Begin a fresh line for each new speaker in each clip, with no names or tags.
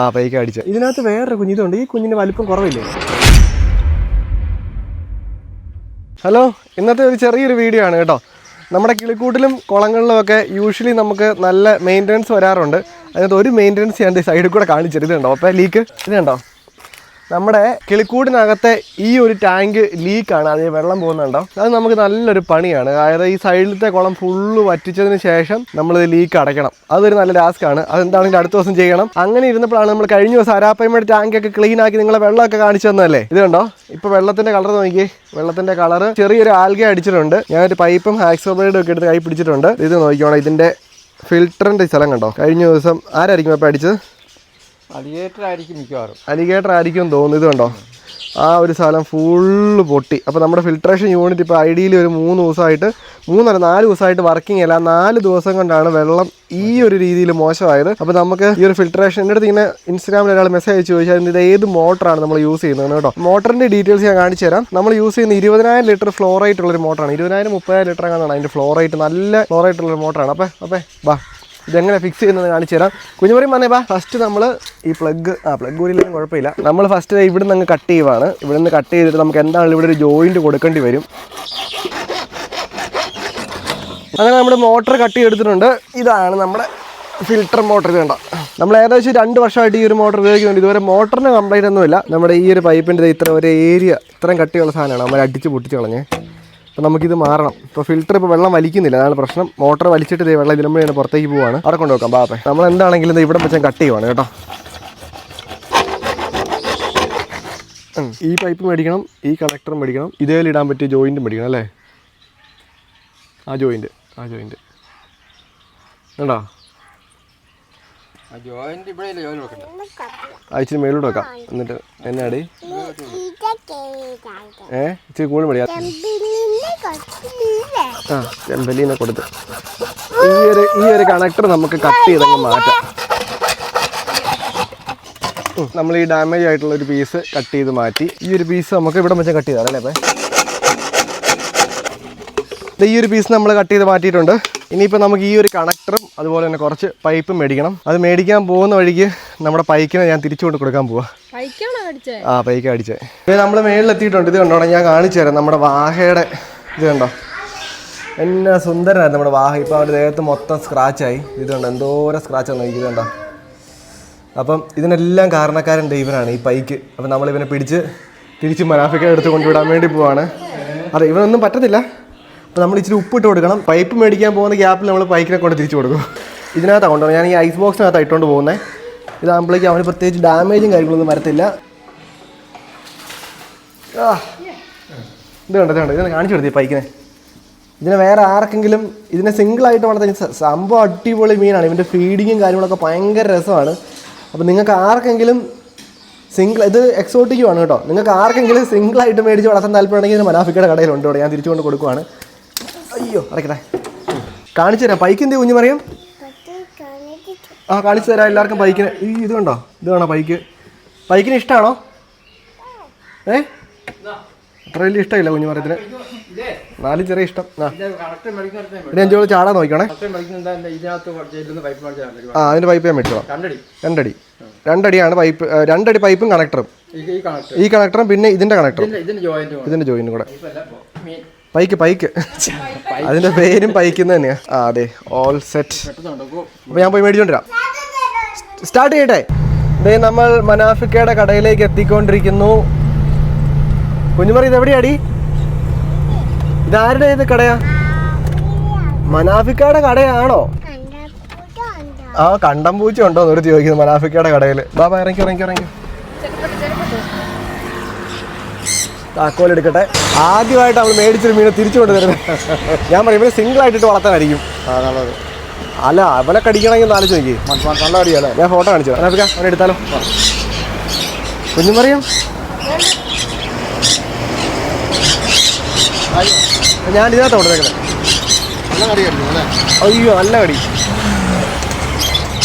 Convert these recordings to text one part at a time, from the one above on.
ആ പൈക്ക് അടിച്ച ഇതിനകത്ത് വേറൊരു കുഞ്ഞിതുണ്ട് ഈ കുഞ്ഞിന്റെ വലിപ്പം കുറവില്ലേ? ഹലോ ഇന്നത്തെ ഒരു ചെറിയൊരു വീഡിയോ ആണ് കേട്ടോ. നമ്മുടെ കിളിക്കൂട്ടിലും കുളങ്ങളിലും ഒക്കെ യൂഷ്വലി നമുക്ക് നല്ല മെയിന്റനൻസ് വരാറുണ്ട്. അതിനകത്ത് ഒരു മെയിന്റനൻസ് ഞാൻ സൈഡിൽ കൂടെ കാണിച്ചത് ഇതുണ്ടോ അപ്പോൾ ലീക്ക് ഇതുണ്ടോ നമ്മുടെ കിളിക്കൂടിനകത്തെ ഈ ഒരു ടാങ്ക് ലീക്കാണ്. അതിൽ വെള്ളം പോകുന്നുണ്ടോ? അത് നമുക്ക് നല്ലൊരു പണിയാണ്. അതായത് ഈ സൈഡിലത്തെ കുളം ഫുള്ള് വറ്റിച്ചതിന് ശേഷം നമ്മൾ ലീക്ക് അടയ്ക്കണം. അതൊരു നല്ല ടാസ്ക് ആണ്. അതെന്താണെങ്കിലും അടുത്ത ദിവസം ചെയ്യണം? അങ്ങനെ ഇരുന്നപ്പോഴാണ് നമ്മൾ കഴിഞ്ഞ ദിവസം അരാപ്പയമ്മയുടെ ടാങ്ക് ഒക്കെ ക്ലീൻ ആക്കി നിങ്ങളെ വെള്ളമൊക്കെ കാണിച്ചു തന്നല്ലേ ഇത് കണ്ടോ? ഇപ്പൊ വെള്ളത്തിന്റെ കളർ നോക്കി വെള്ളത്തിന്റെ കളർ ചെറിയൊരു ആൽഗ അടിച്ചിട്ടുണ്ട്. ഞാനൊരു പൈപ്പും ഹാക്സോബ്ലേഡും ഒക്കെ എടുത്ത് കൈ പിടിച്ചിട്ടുണ്ട്. ഇത് നോക്കിക്കോണം. ഇതിന്റെ ഫിൽറ്ററിന്റെ സ്ഥലം കണ്ടോ? കഴിഞ്ഞ ദിവസം ആരായിരിക്കും അപ്പോൾ അടിച്ചത്?
അലിഗേറ്റർ ആയിരിക്കും മിക്കവാറും.
അലിഗേറ്റർ തോന്നുന്നു. ഇത് കണ്ടോ? ആ ഒരു സ്ഥലം ഫുള്ള് പൊട്ടി. അപ്പോൾ നമ്മുടെ ഫിൽട്രേഷൻ യൂണിറ്റ് ഇപ്പോൾ ഐഡിയിൽ ഒരു മൂന്ന് ദിവസമായിട്ട് മൂന്നല്ല നാല് ദിവസമായിട്ട് വർക്കിംഗ് അല്ല. നാല് ദിവസം കൊണ്ടാണ് വെള്ളം ഈ ഒരു രീതിയിൽ മോശമായത്. അപ്പോൾ നമുക്ക് ഈ ഒരു ഫിൽട്രേഷൻ എന്റെ അടുത്ത് ഇങ്ങനെ ഇൻസ്റ്റാഗ്രാമിൽ ഒരാൾ മെസ്സേജ് അയച്ചു ചോദിച്ചാൽ ഇത് ഏത് മോട്ടറാണ് നമ്മൾ യൂസ് ചെയ്യുന്നത്? കേട്ടോ. മോട്ടറിന്റെ ഡീറ്റെയിൽസ് ഞാൻ കാണിച്ചു തരാം. നമ്മൾ യൂസ് ചെയ്യുന്ന ഇരുപതിനായിരം ലിറ്റർ ഫ്ലോറൈറ്റ് ഉള്ളൊരു മോട്ടറാണ് ഇരുപതിനായിരം മുപ്പതിനായിരം ലിറ്റർ കാണാണ് അതിന്റെ ഫ്ലോറൈറ്റ് നല്ല ഫ്ലോറൈറ്റ് ഉള്ളൊരു മോട്ടറാണ് അപ്പോൾ അപ്പോൾ ബാ. ഇതെങ്ങനെ ഫിക്സ് ചെയ്യുന്നത് കാണിച്ചു തരാം. കുഞ്ഞുമറി പറഞ്ഞേ ഫസ്റ്റ് നമ്മൾ ഈ പ്ലഗ് ആ പ്ലഗ് ഊരിയില്ലെങ്കിൽ കുഴപ്പമില്ല. നമ്മൾ ഫസ്റ്റ് ഇവിടെ നിന്ന് കട്ട് ചെയ്യുവാണ്. ഇവിടെ നിന്ന് കട്ട് ചെയ്തിട്ട് നമുക്ക് എന്താണെങ്കിലും ഇവിടെ ഒരു ജോയിന്റ് കൊടുക്കേണ്ടി വരും. അങ്ങനെ നമ്മുടെ മോട്ടർ കട്ട് ചെയ്തെടുത്തിട്ടുണ്ട്. ഇതാണ് നമ്മുടെ ഫിൽട്ടർ മോട്ടർ കണ്ടോ? നമ്മൾ ഏകദേശം രണ്ട് വർഷമായിട്ട് ഈ ഒരു മോട്ടർ ഉപയോഗിക്കുന്നുണ്ട്. ഇതുവരെ മോട്ടറിന് കംപ്ലൈന്റ് ഒന്നുമില്ല. നമ്മുടെ ഈ ഒരു പൈപ്പിന്റെ ഇത്ര ഒരു ഏരിയ ഇത്രയും കട്ടിയുള്ള സാധനമാണ്. നമ്മൾ അടിച്ച് പൊട്ടിച്ച് കളഞ്ഞ്. അപ്പോൾ നമുക്കിത് മാറണം. ഇപ്പോൾ ഫിൽറ്റർ ഇപ്പോൾ വെള്ളം വലിക്കുന്നില്ല. അതാണ് പ്രശ്നം. മോട്ടർ വലിച്ചിട്ട് ദേ വെള്ളം ഇതിലും വേണം പുറത്തേക്ക് പോവാണ്. അവിടെ കൊണ്ടുവെക്കാം ബാപ്പേ. നമ്മൾ എന്താണെങ്കിലും ഇവിടെ വെച്ചാൽ കട്ട് ചെയ്യുവാണ് കേട്ടോ. ഈ പൈപ്പ് മേടിക്കണം ഈ കണക്ടർ മേടിക്കണം ഇതേൽ ഇടാൻ പറ്റിയ ജോയിന്റ് മേടിക്കണം അല്ലേ? ആ ജോയിന്റ് ആ ജോയിന്റ് കണ്ടോ?
ആ ജോയിന്റ് ഇവിടെ ഇല്ല? ജോയിന്റ് വെക്കണ്ട.
ആ ഇച്ചിരി മേലോട്ട് വെക്കാം. എന്നിട്ട് എന്നാടി ഏ? ഇച്ചിരി കൂടി മേടിക്കാം ആ ചെമ്പലീനെ കൊടുത്ത്. ഈ ഒരു ഈ ഒരു കണക്ടർ നമുക്ക് കട്ട് ചെയ്തങ്ങ് മാറ്റാം. നമ്മൾ ഈ ഡാമേജ് ആയിട്ടുള്ള ഒരു പീസ് കട്ട് ചെയ്ത് മാറ്റി. ഈ ഒരു പീസ് നമുക്ക് ഇവിടെ വെച്ചാൽ കട്ട് ചെയ്താൽ അല്ലേ അപ്പം? ദേ ഈ ഒരു പീസ് നമ്മൾ കട്ട് ചെയ്ത് മാറ്റിയിട്ടുണ്ട്. ഇനിയിപ്പോൾ നമുക്ക് ഈ ഒരു കണക്ടറും അതുപോലെ തന്നെ കുറച്ച് പൈപ്പും മേടിക്കണം. അത് മേടിക്കാൻ പോകുന്ന വഴിക്ക് നമ്മുടെ പൈക്കിനെ ഞാൻ തിരിച്ചു കൊണ്ട് കൊടുക്കാൻ പോവാ. ആ പൈക്ക് അടിച്ചേ. ഇപ്പം നമ്മൾ മേളിലെത്തിയിട്ടുണ്ട്. ഇത് കണ്ടോണം ഞാൻ കാണിച്ചു തരാം. നമ്മുടെ വാഹയുടെ ഇത് കണ്ടോ? എന്നാ സുന്ദരനായിരുന്നു നമ്മുടെ വാഹ. ഇപ്പോൾ അവരുടെ ദേഹത്ത് മൊത്തം സ്ക്രാച്ചായി ഇത് കണ്ടോ? എന്തോരം സ്ക്രാച്ചാണ് ഇത് കണ്ടോ? അപ്പം ഇതിനെല്ലാം കാരണക്കാരൻ ഇവനാണ് ഈ പൈക്ക്. അപ്പം നമ്മൾ ഇവനെ പിടിച്ച് തിരിച്ച് മനാഫിക്ക എടുത്ത് കൊണ്ടുവിടാൻ വേണ്ടി പോവാണ്. അതെ ഇവനൊന്നും പറ്റത്തില്ല. അപ്പോൾ നമ്മൾ ഇച്ചിരി ഉപ്പിട്ട് കൊടുക്കണം. പൈപ്പ് മേടിക്കാൻ പോകുന്ന ഗ്യാപ്പിൽ നമ്മൾ പൈക്കിനെ കൊണ്ട് തിരിച്ചു കൊടുക്കും. ഇതിനകത്താണ് കൊണ്ടുപോകുന്നത് ഞാൻ ഈ ഐസ് ബോക്സിനകത്ത് ഇട്ടുകൊണ്ട് പോകുന്നത് ഇതാകുമ്പോഴേക്കും അവന് പ്രത്യേകിച്ച് ഡാമേജും കാര്യങ്ങളൊന്നും വരത്തില്ല. ഇത് കണ്ടോ കണ്ടത് കണ്ടോ ഇതിനെ കാണിച്ചു കൊടുത്തി പൈക്കിനെ. ഇതിനെ വേറെ ആർക്കെങ്കിലും ഇതിനെ സിംഗിൾ ആയിട്ട് വളർത്താൻ സംഭവം അടിപൊളി മീനാണ്. ഇവന്റെ ഫീഡിങ്ങും കാര്യങ്ങളൊക്കെ ഭയങ്കര രസമാണ്. അപ്പോൾ നിങ്ങൾക്ക് ആർക്കെങ്കിലും സിംഗിൾ ഇത് എക്സോട്ടിക്കുമാണ് കേട്ടോ. നിങ്ങൾക്ക് ആർക്കെങ്കിലും സിംഗിൾ ആയിട്ട് മേടിച്ച് വളർത്താൻ താല്പര്യമുണ്ടെങ്കിൽ ഇത് മനാഫിക്കയുടെ കടയിലുണ്ട് ഇവിടെ. ഞാൻ തിരിച്ചുകൊണ്ട് കൊടുക്കുവാണ്. അയ്യോ അടയ്ക്കട്ടെ കാണിച്ചു തരാം. പൈക്ക് എന്ത് കുഞ്ഞു പറയും? ആ കാണിച്ചു തരാം എല്ലാവർക്കും പൈക്കിന്. ഈ ഇത് കണ്ടോ? ഇത് വേണോ പൈക്ക്. പൈക്കിന് ഇഷ്ടമാണോ ഏ? അത്ര വലിയ ഇഷ്ടമില്ല കുഞ്ഞുമരത്തിന് നാല് ചെറിയ ഇഷ്ടം. ആ. ഇനി അഞ്ചോളം ചാടാൻ നോക്കണേ ആ അതിന്റെ പൈപ്പ് ഞാൻ മേടിച്ചോളാം
രണ്ടടി.
രണ്ടടി. രണ്ടടിയാണ് പൈപ്പ് രണ്ടടി പൈപ്പും കണക്ടറും
ഈ
കണക്ടറും പിന്നെ ഇതിന്റെ കണക്ടറും
ഇതിന്റെ ജോയിന്റും
കൂടെ. പൈക്ക് പൈക്ക് അതിന്റെ പേരും പൈക്കുന്ന തന്നെയാ. ആ അതെ. ഓൾ സെറ്റ് അപ്പൊ ഞാൻ പോയി മേടിച്ചോണ്ട് വരാം. സ്റ്റാർട്ട് ചെയ്യട്ടെ? ഇതേ നമ്മൾ മനാഫിക്കയുടെ കടയിലേക്ക് എത്തിക്കൊണ്ടിരിക്കുന്നു. കുഞ്ഞുമറി ഇത് എവിടെയാടി? ഇതാരുടെ ഇത് കടയാ? മനാഫിക്കയുടെ കടയാണോ? ആ കണ്ടം പൂച്ച ഉണ്ടോ എന്നൊരു ചോദിക്കുന്നു മനാഫിക്കയുടെ കടയിൽ ബാബാ ഇറങ്ങി ഇറങ്ങി ഇറങ്ങി താക്കോൽ എടുക്കട്ടെ. ആദ്യമായിട്ട് അവൾ മേടിച്ചൊരു മീനെ തിരിച്ചു കൊണ്ടുവരുന്നത് ഞാൻ പറയും ഇവർ സിംഗിൾ ആയിട്ടിട്ട് വളർത്താനായിരിക്കും
നല്ലത്.
അല്ല അവനെ കടിക്കണമെങ്കിൽ ഒന്ന് ആലോചിച്ച് നോക്കി.
നല്ല അടിയല്ലേ
ഞാൻ ഫോട്ടോ കാണിച്ചു അവനെ എടുത്താലോ? കുഞ്ഞുമറിയം? ഞാൻ ഇതിനകത്ത്
അല്ലേ?
അയ്യോ നല്ല കടി.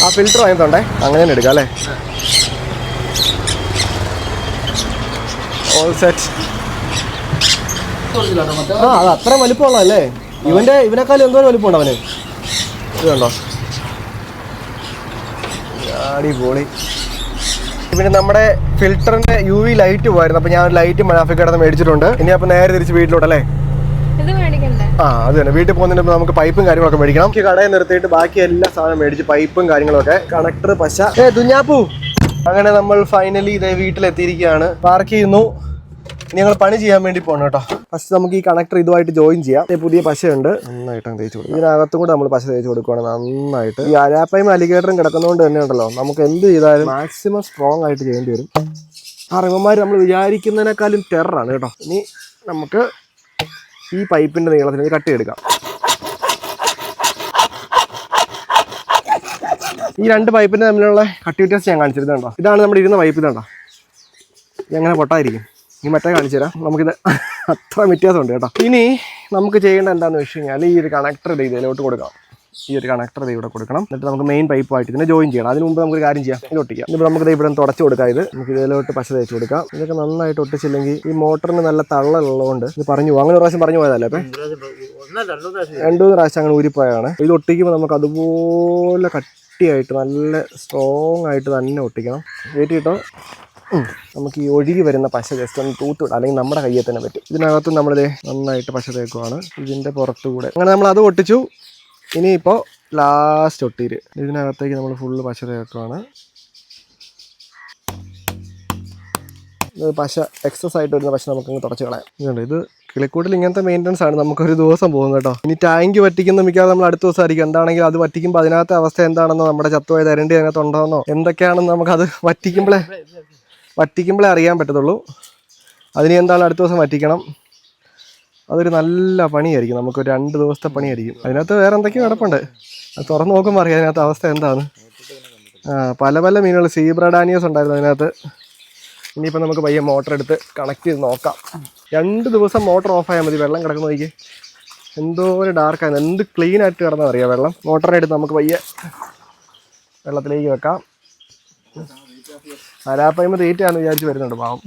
ആ ഫിൽറ്റർ വാങ്ങിത്തോണ്ടേ അങ്ങനെ തന്നെ എടുക്കാം അല്ലേ? ഓൾ സെറ്റ് ആ അത് അത്ര വലിപ്പമുള്ളതല്ലേ? ഇവന്റെ ഇവനെക്കാളും എന്തോരം വലിപ്പമുണ്ട് അവന്. ഇത് കണ്ടോ? അടിപൊളി. പിന്നെ നമ്മുടെ ഫിൽറ്ററിന്റെ യു വി ലൈറ്റ് പോയിരുന്നു. അപ്പൊ ഞാൻ ഒരു ലൈറ്റ് മനാഫിക്കടന്ന് മേടിച്ചിട്ടുണ്ട്. ഇനി അപ്പൊ നേരെ തിരിച്ച് വീട്ടിലോട്ടല്ലേ ആ അത് തന്നെ. വീട്ടിൽ പോകുന്നതിന് നമുക്ക് പൈപ്പും കാര്യങ്ങളൊക്കെ മേടിക്കണം. കടയിൽ നിർത്തിയിട്ട് ബാക്കി എല്ലാ സാധനം മേടിച്ച് പൈപ്പും കാര്യങ്ങളൊക്കെ. കണക്ടർ പശ. ഏ ദുഞ്ഞാപ്പു. അങ്ങനെ നമ്മൾ ഫൈനലി ഇതേ വീട്ടിലെത്തിയിരിക്കുകയാണ്. പാർക്ക് ചെയ്യുന്നു. ഇനി ഞങ്ങൾ പണി ചെയ്യാൻ വേണ്ടി പോകണം കേട്ടോ. ഫസ്റ്റ് നമുക്ക് ഈ കണക്ടർ ഇതുമായിട്ട് ജോയിൻ ചെയ്യാം. പുതിയ പശയുണ്ട്. നന്നായിട്ട് തേച്ചു കൊടുക്കും. ഇതിനകത്തും കൂടെ നമ്മൾ പശ തേച്ച് കൊടുക്കുകയാണ് നന്നായിട്ട്. ഈ അരാപ്പയും അലിഗേറ്ററും കിടക്കുന്നതുകൊണ്ട് തന്നെ ഉണ്ടല്ലോ. നമുക്ക് എന്ത് ചെയ്താലും മാക്സിമം സ്ട്രോങ് ആയിട്ട് ചെയ്യേണ്ടി വരും. ആ റിമന്മാർ നമ്മൾ വിചാരിക്കുന്നതിനേക്കാളും ടെററാണ് കേട്ടോ. ഇനി നമുക്ക് ഈ പൈപ്പിന്റെ നീളത്തിൽ കട്ട് ചെയ്തെടുക്കാം ഈ രണ്ട് പൈപ്പിന്റെ തമ്മിലുള്ള കട്ട് വ്യത്യാസം ഞാൻ കാണിച്ചിരുന്നുണ്ടോ ഇതാണ് നമ്മുടെ ഇരുന്ന പൈപ്പ് ഇതുണ്ടോ എങ്ങനെ പൊട്ടായിരിക്കും ഈ മറ്റേ കാണിച്ചു തരാം. നമുക്കിത് അത്ര വ്യത്യാസമുണ്ട് കേട്ടോ. ഇനി നമുക്ക് ചെയ്യേണ്ട എന്താണെന്ന് വെച്ച് കഴിഞ്ഞാൽ ഈ ഒരു കണക്ടർ ഇത് ഇതിലോട്ട് കൊടുക്കാം. ഈ ഒരു കണക്ടർ ഇത് ഇവിടെ കൊടുക്കണം. എന്നിട്ട് നമുക്ക് മെയിൻ പൈപ്പായിട്ട് ഇതിനെ ജോയിൻ ചെയ്യണം. അതിന് മുമ്പ് നമുക്ക് ഒരു കാര്യം ചെയ്യാം. ഇത് ഒട്ടിക്കാം ഇപ്പോൾ നമുക്ക് ഇവിടെ തുടച്ച് കൊടുക്കാം ഇത്. നമുക്ക് ഇതിലോട്ട് പശ തേച്ച് കൊടുക്കാം. ഇതൊക്കെ നന്നായിട്ട് ഒട്ടിച്ചില്ലെങ്കിൽ ഈ മോട്ടറിന് നല്ല തള്ളലുള്ളതുകൊണ്ട് ഇത് പറഞ്ഞു പോകും. അങ്ങനെ പ്രാവശ്യം പറഞ്ഞു പോയതല്ലേ അപ്പം? രണ്ടു മൂന്ന് പ്രാവശ്യം അങ്ങനെ ഊരിപ്പോയാണ് ഇത് ഒട്ടിക്കുമ്പോൾ നമുക്ക് അതുപോലെ കട്ടിയായിട്ട് നല്ല സ്ട്രോങ് ആയിട്ട് തന്നെ ഒട്ടിക്കണം. വെയിറ്റ് നമുക്ക് ഈ ഒഴുകി വരുന്ന പശ ജസ്റ്റ് ഒന്ന് തൂത്തുവിടാം അല്ലെങ്കിൽ നമ്മുടെ കയ്യിൽ തന്നെ പറ്റും. ഇതിനകത്ത് നമ്മളിത് നന്നായിട്ട് പശ തേക്കുവാണ്. ഇതിന്റെ പുറത്തുകൂടെ. അങ്ങനെ നമ്മൾ അത് ഒട്ടിച്ചു. ഇനിയിപ്പോൾ ലാസ്റ്റ് ഒട്ടീര്. ഇതിനകത്തേക്ക് നമ്മൾ ഫുള്ള് പശ ചേർക്കുകയാണ് പശ എക്സസ് ആയിട്ട് വരുന്ന പശ നമുക്ക് തുടച്ച് കളയാം. ഇതുണ്ട് ഇത് കിളിക്കൂട്ടിൽ ഇങ്ങനത്തെ മെയിന്റനൻസ് ആണ്. നമുക്കൊരു ദിവസം പോകും കേട്ടോ. ഇനി ടാങ്ക് പറ്റിക്കുന്ന മിക്കവാറും നമ്മൾ അടുത്ത ദിവസം ആയിരിക്കും എന്താണെങ്കിൽ അത് പറ്റിക്കുമ്പോൾ അതിനകത്തെ അവസ്ഥ എന്താണെന്നോ നമ്മുടെ ചത്തുപോയ തരണ്ടി അതിനകത്ത് ഉണ്ടോന്നോ എന്തൊക്കെയാണെന്ന് നമുക്കത് വറ്റിക്കുമ്പോഴേ വറ്റിക്കുമ്പോഴേ അറിയാൻ പറ്റത്തുള്ളൂ. അതിന് എന്താണ് അടുത്ത ദിവസം വറ്റിക്കണം. അതൊരു നല്ല പണിയായിരിക്കും. നമുക്ക് ഒരു രണ്ട് ദിവസത്തെ പണിയായിരിക്കും. അതിനകത്ത് വേറെ എന്തൊക്കെയോ കിടപ്പുണ്ട്. അത് തുറന്ന് നോക്കുമ്പോൾ അറിയാം അതിനകത്ത് അവസ്ഥ എന്താണ് പല പല മീനുകൾ സീബ്രഡാനിയസ് ഉണ്ടായിരുന്നു അതിനകത്ത്. ഇനിയിപ്പോൾ നമുക്ക് പയ്യെ മോട്ടർ എടുത്ത് കണക്ട് ചെയ്ത് നോക്കാം. രണ്ട് ദിവസം മോട്ടർ ഓഫ് ആയാൽ മതി. വെള്ളം കിടക്കുന്ന നോക്കി എന്തോ ഒരു ഡാർക്കാണ് എന്ത് ക്ലീൻ ആയിട്ട് കിടന്നാൽ അറിയാം വെള്ളം. മോട്ടറിനെ എടുത്ത് നമുക്ക് പയ്യെ വെള്ളത്തിലേക്ക് വെക്കാം. അരാപ്പയ്മ തീറ്റയാണെന്ന് വിചാരിച്ച് വരുന്നുണ്ട് പാവം.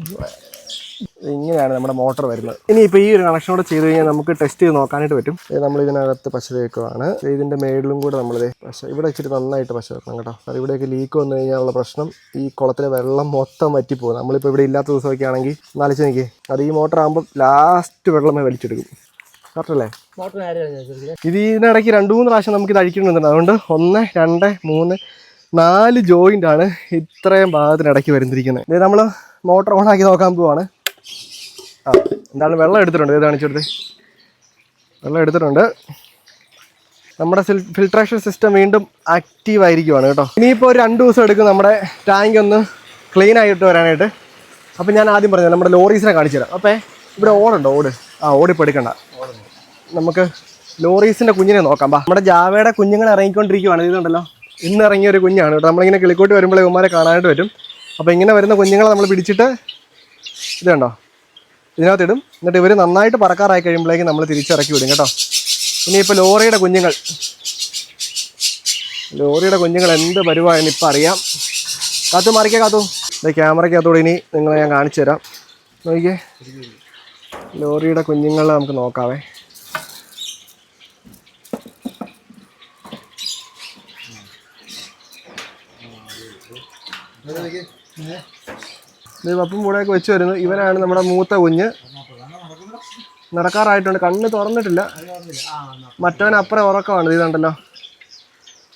ഇങ്ങനെയാണ് നമ്മുടെ മോട്ടർ വരുന്നത്. ഇനി ഇപ്പോൾ ഈ ഒരു കണക്ഷൻ കൂടെ ചെയ്ത് കഴിഞ്ഞാൽ നമുക്ക് ടെസ്റ്റ് ചെയ്ത് നോക്കാനായിട്ട് പറ്റും. ഇത് നമ്മൾ ഇതിനകത്ത് പശ തേക്കുവാണ്. ഇതിന്റെ മേളിലും കൂടെ നമ്മൾ പശ. ഇവിടെ ഇച്ചിരി നന്നായിട്ട് പശ വെക്കണം കേട്ടോ. അത് ഇവിടെയൊക്കെ ലീക്ക് വന്നു കഴിഞ്ഞാലുള്ള പ്രശ്നം ഈ കുളത്തിലെ വെള്ളം മൊത്തം വറ്റിപ്പോകും. നമ്മളിപ്പോൾ ഇവിടെ ഇല്ലാത്ത ദിവസമൊക്കെ ആണെങ്കിൽ നാലിച്ച് നോക്കി അത് ഈ മോട്ടർ ആകുമ്പോൾ ലാസ്റ്റ് വെള്ളമേ വലിച്ചെടുക്കും. കറക്റ്റല്ലേ ഇത് ഇതിനിടയ്ക്ക് രണ്ട് മൂന്ന് പ്രാവശ്യം നമുക്ക് ഇത് അഴിക്കുന്നുണ്ട് അതുകൊണ്ട് ഒന്ന് രണ്ട് മൂന്ന് നാല് ജോയിന്റ് ആണ് ഇത്രയും ഭാഗത്തിനിടയ്ക്ക് വരുന്നിരിക്കുന്നത്. ഇത് നമ്മൾ മോട്ടർ ഓൺ ആക്കി നോക്കാൻ പോവാണ്. ആ എന്താണ് വെള്ളം എടുത്തിട്ടുണ്ട്. ഇത് കാണിച്ചെടുത്ത് വെള്ളം എടുത്തിട്ടുണ്ട്. നമ്മുടെ ഫിൽട്രേഷൻ സിസ്റ്റം വീണ്ടും ആക്റ്റീവ് ആയിരിക്കുവാണ് കേട്ടോ. ഇനിയിപ്പോൾ ഒരു രണ്ട് ദിവസം എടുക്കും നമ്മുടെ ടാങ്ക് ഒന്ന് ക്ലീൻ ആയിട്ട് വരാനായിട്ട്. അപ്പം ഞാൻ ആദ്യം പറഞ്ഞത് നമ്മുടെ ലോറീസിനെ കാണിച്ചു തരാം. അപ്പോൾ ഇവിടെ ഓടുണ്ടോ? ഓട്. ആ ഓടിപ്പോൾ എടുക്കണ്ട നമുക്ക് ലോറീസിന്റെ കുഞ്ഞിനെ നോക്കാം. ബാ നമ്മുടെ ജാവയുടെ കുഞ്ഞുങ്ങൾ ഇറങ്ങിക്കൊണ്ടിരിക്കുവാണ്. ഇതുണ്ടല്ലോ ഇന്ന് ഇറങ്ങിയ ഒരു കുഞ്ഞാണ് കേട്ടോ. നമ്മളിങ്ങനെ കിളിക്കോട്ട് വരുമ്പോൾ ഇവന്മാരെ കാണാനായിട്ട് വരും അപ്പോൾ ഇങ്ങനെ വരുന്ന കുഞ്ഞുങ്ങളെ നമ്മൾ പിടിച്ചിട്ട് ഇത് ഇതിനകത്ത് ഇടും എന്നിട്ട് ഇവർ നന്നായിട്ട് പറക്കാറായി കഴിയുമ്പോഴേക്കും നമ്മൾ തിരിച്ചിറക്കി വിടും കേട്ടോ. ഇനിയിപ്പോൾ ലോറിയുടെ കുഞ്ഞുങ്ങൾ. ലോറിയുടെ കുഞ്ഞുങ്ങൾ എന്ത് പരിപാടി ഇപ്പം അറിയാം. കാത്തു മാറിക്കേ കാത്തു. ഇത് ക്യാമറയ്ക്കകത്തോടെ ഇനി നിങ്ങളെ ഞാൻ കാണിച്ചു തരാം. നോക്കിയേ ലോറിയുടെ കുഞ്ഞുങ്ങളെ നമുക്ക് നോക്കാവേ. പപ്പും കൂടെയൊക്കെ വെച്ച് വരുന്നു. ഇവനാണ് നമ്മുടെ മൂത്ത കുഞ്ഞ്. നടക്കാറായിട്ടുണ്ട്. കണ്ണ് തുറന്നിട്ടില്ല. മറ്റവൻ അപ്പുറം ഉറക്കമാണ്. ഇത് കണ്ടല്ലോ.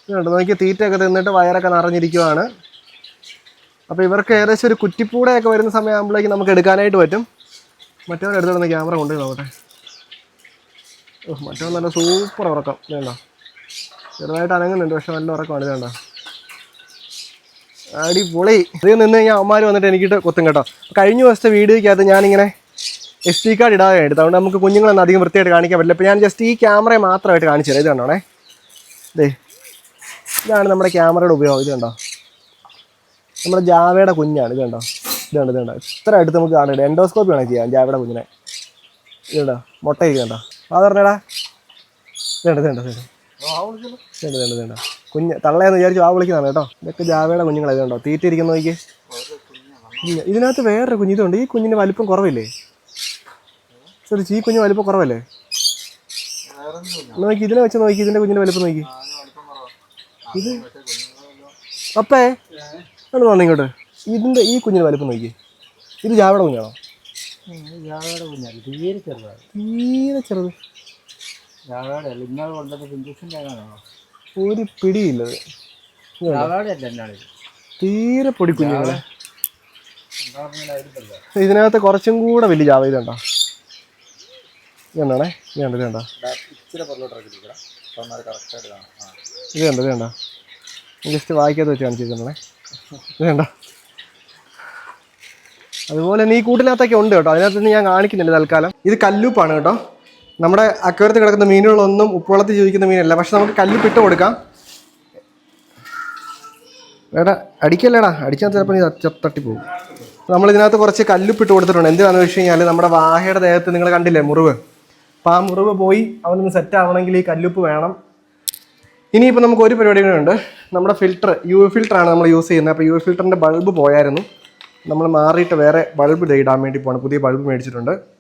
ഇതുണ്ട് നോക്കി തീറ്റയൊക്കെ തിന്നിട്ട് വയറൊക്കെ നിറഞ്ഞിരിക്കുവാണ്. അപ്പോൾ ഇവർക്ക് ഏകദേശം ഒരു കുറ്റിപ്പൂടയൊക്കെ വരുന്ന സമയമാകുമ്പോഴേക്കും നമുക്ക് എടുക്കാനായിട്ട് പറ്റും. മറ്റവൻ എടുത്തോണ്ട് ക്യാമറ കൊണ്ടുപോയി നോക്കട്ടെ. മറ്റവൻ നല്ല സൂപ്പർ ഉറക്കം. വേണ്ട ചെറുതായിട്ട് അനങ്ങുന്നുണ്ട് പക്ഷെ നല്ല ഉറക്കമാണ്. ഇത് കണ്ടോ? അടിപൊളി അത് നിന്ന് കഴിഞ്ഞാൽ അമ്മമാർ വന്നിട്ട് എനിക്കിട്ട് കൊത്തും കേട്ടോ കഴിഞ്ഞ ദിവസത്തെ വീഡിയോയ്ക്കകത്ത് ഞാനിങ്ങനെ എസ് ഡി കാർഡ് ഇടാതെ എടുത്തു അതുകൊണ്ട് നമുക്ക് കുഞ്ഞുങ്ങളൊന്നും അധികം വൃത്തിയായിട്ട് കാണിക്കാൻ പറ്റില്ല അപ്പോൾ ഞാൻ ജസ്റ്റ് ഈ ക്യാമറയെ മാത്രമായിട്ട് കാണിച്ചു തരാം ഇത് കണ്ടോണേ ദേ ഇതാണ് നമ്മുടെ ക്യാമറയുടെ ഉപയോഗം ഇത് കണ്ടോ നമ്മുടെ ജാവയുടെ കുഞ്ഞാണ് ഇത് കണ്ടോ ഇത് കണ്ടോ ഇത് കണ്ടോ ഇത്ര അടുത്ത് നമുക്ക് കാണണ്ട എൻഡോസ്കോപ്പി വേണം ചെയ്യാം ജാവയുടെ കുഞ്ഞിനെ ഇത് കണ്ടോ മുട്ടയ്ക്ക് കണ്ടോ പറഞ്ഞടാ ഇത് കണ്ടോ ഇത് കണ്ടോ ഇത് കണ്ടോ കണ്ടോ കണ്ടോ. കുഞ്ഞ് തള്ളയെന്ന് വിചാരിച്ചു ആ വിളിക്കുന്നതാണ് കേട്ടോ. ഇതൊക്കെ ജാവയുടെ കുഞ്ഞുങ്ങളെ ഇതുണ്ടോ? തീറ്റിരിക്കുന്ന നോക്കി ഇതിനകത്ത് വേറൊരു കുഞ്ഞ് ഇതുണ്ട്. ഈ കുഞ്ഞിന് വലിപ്പം കുറവില്ലേ? ചെറിയ ഈ കുഞ്ഞ് വലിപ്പം കുറവല്ലേ? നോക്കി ഇതിനെ വെച്ച് നോക്കി ഇതിന്റെ കുഞ്ഞിന്റെ വലിപ്പം നോക്കി. ഇത്? അപ്പേ ഒന്ന് വന്നു ഇങ്ങോട്ട്. ഇതിന്റെ ഈ കുഞ്ഞിന് വലിപ്പം നോക്കി. ഇത് ജാവയുടെ കുഞ്ഞാണോ?
ജാവയുടെ കുഞ്ഞാണ്. തീരെ ചെറുതാണ്.
തീരെ ചെറുത്.
ജാവയുടെ ഇന്നലെ കൊണ്ടത് ഹിന്ദുസിന്റെ ആണോ?
ഒരു പിടിയില്ലത് തീരെ പൊടി കുഞ്ഞുങ്ങളെ
ഉണ്ടാകുന്നതിലായിരുന്നല്ലോ
ഇതിനകത്ത് കുറച്ചും കൂടെ വലിയ ജാവ ഇതുണ്ടോ ഇതുണ്ടാണേ ഇതുണ്ട് ഇതുണ്ടോ
ഇച്ചിരി പുറത്തോട്ട് ഇറക്കിയിരിക്കണം അപ്പം അത് കറക്റ്റായിട്ട് കാണാം. ആ.
ഇത് കണ്ടോ? ഇത് കണ്ടോ? ജസ്റ്റ് വായിക്കാത്ത വെച്ച് കാണിച്ചിരിക്കണേ ഇത് കണ്ടോ? അതുപോലെ തന്നെ ഈ കൂട്ടിനകത്തൊക്കെ ഉണ്ട് കേട്ടോ. അതിനകത്ത് ഞാൻ കാണിക്കുന്നില്ല തൽക്കാലം. ഇത് കല്ലുപ്പാണ് കേട്ടോ. നമ്മുടെ അക്വരത്ത് കിടക്കുന്ന മീനുകളൊന്നും ഉപ്പുവെള്ളത്തിൽ ജീവിക്കുന്ന മീനല്ല. പക്ഷെ നമുക്ക് കല്ലുപ്പ് പിട്ട് കൊടുക്കാം. വേടാ അടിക്കല്ലേടാ? അടിച്ചാൽ ചിലപ്പോൾ നീ ചത്തട്ടി നമ്മൾ ഇതിനകത്ത് കുറച്ച് കല്ലുപ്പിട്ട് കൊടുത്തിട്ടുണ്ട്. എന്തിനാണെന്ന് വെച്ച് കഴിഞ്ഞാൽ നമ്മുടെ വാഹയുടെ ദേഹത്ത് നിങ്ങൾ കണ്ടില്ലേ മുറിവ്? അപ്പം ആ മുറിവ് പോയി അവനൊന്ന് സെറ്റ് ആവണമെങ്കിൽ ഈ കല്ലുപ്പ് വേണം. ഇനിയിപ്പോൾ നമുക്ക് ഒരു പരിപാടി കൂടെ ഉണ്ട്. നമ്മുടെ ഫിൽറ്റർ യു ഫിൽറ്ററാണ് നമ്മൾ യൂസ് ചെയ്യുന്നത്. അപ്പോൾ യു ഫിൽറ്ററിന്റെ ബൾബ് പോയായിരുന്നു. നമ്മൾ മാറിയിട്ട് വേറെ ബൾബ് ഇടാൻ വേണ്ടി പോകണം പുതിയ ബൾബ് മേടിച്ചിട്ടുണ്ട്.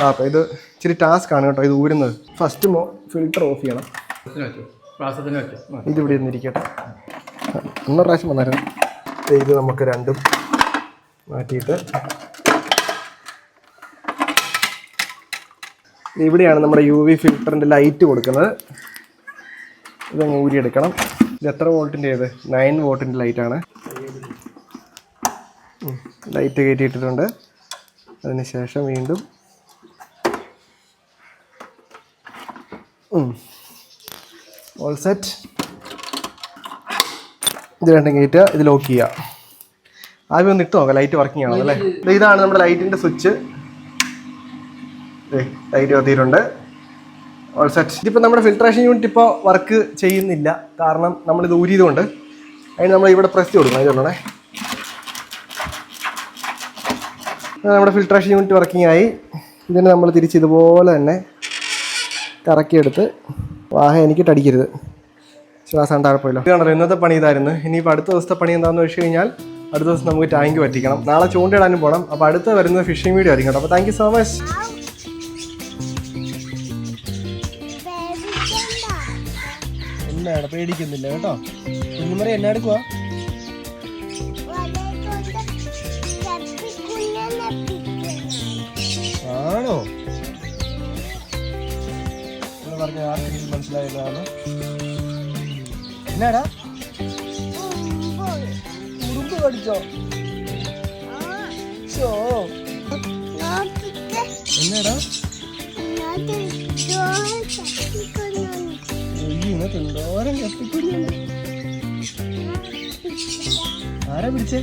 ആ അപ്പോൾ ഇത് ഇച്ചിരി ടാസ്ക് ആണ് കേട്ടോ ഇത് ഊരുന്നത്. ഫസ്റ്റ് മോ ഫിൽറ്റർ ഓഫ് ചെയ്യണം. ഇത് ഇവിടെ ഇരിക്കട്ടെ. ഒന്നര പ്രാവശ്യം വന്നായിരുന്നു ഇത് നമുക്ക് രണ്ടും മാറ്റിയിട്ട്. ഇവിടെയാണ് നമ്മുടെ യു വി ഫിൽറ്ററിന്റെ ലൈറ്റ് കൊടുക്കുന്നത്. ഇതങ്ങ് ഊരിയെടുക്കണം. ഇത് എത്ര വോൾട്ടിന്റെ ഏത് നയൻ വോൾട്ടിന്റെ ലൈറ്റാണ് ലൈറ്റ് കയറ്റിയിട്ടിട്ടുണ്ട്. അതിന് ശേഷം വീണ്ടും ഓൾ സെറ്റ് ഇത് രണ്ടും കയറ്റുക ഇത് ലോക്ക് ചെയ്യുക. ആദ്യം ഒന്ന് ഇട്ട് നോക്കാം ലൈറ്റ് വർക്കിംഗ് ആണോ അല്ലേ? ഇതാണ് നമ്മുടെ ലൈറ്റിന്റെ സ്വിച്ച് ലൈറ്റ് കത്തിയിട്ടുണ്ട്. ഓൾ സെറ്റ് ഇതിപ്പോൾ നമ്മുടെ ഫിൽട്രേഷൻ യൂണിറ്റ് ഇപ്പോൾ വർക്ക് ചെയ്യുന്നില്ല. കാരണം നമ്മളിത് ഊരിയതുകൊണ്ട് അതിന് നമ്മൾ ഇവിടെ പ്രസ് കൊടുക്കണം. ഇതുകൊണ്ടേ നമ്മുടെ ഫിൽട്രേഷൻ യൂണിറ്റ് വർക്കിംഗ് ആയി. ഇതിനെ നമ്മൾ തിരിച്ച് ഇതുപോലെ തന്നെ കറക്കിയെടുത്ത് വാഹ എനിക്കിട്ട് അടിക്കരുത്. ശ്വാസം താഴെപ്പോയില്ല പോയല്ലോ. ഇതാണല്ലോ ഇന്നത്തെ പണി ഇതായിരുന്നു. ഇനിയിപ്പോൾ അടുത്ത ദിവസത്തെ പണി എന്താണെന്ന് വെച്ച് കഴിഞ്ഞാൽ അടുത്ത ദിവസം നമുക്ക് ടാങ്ക് പറ്റിക്കണം. നാളെ ചൂണ്ടയിടാനും പോകണം അപ്പോൾ അടുത്ത വരുന്നത് ഫിഷിംഗ് വീഡിയോ ആയിരിക്കും കേട്ടോ. അപ്പോൾ താങ്ക് സോ മച്ച് എന്നാണ് പേടിക്കുന്നില്ല കേട്ടോ. കുഞ്ഞുമറി എന്നെ എടുക്കുക പറഞ്ഞ ആർക്കെങ്കിലും മനസ്സിലായതാണ്. എന്നാടാ? ഷോ? എന്നാടാ? ആരാ പിടിച്ചേ?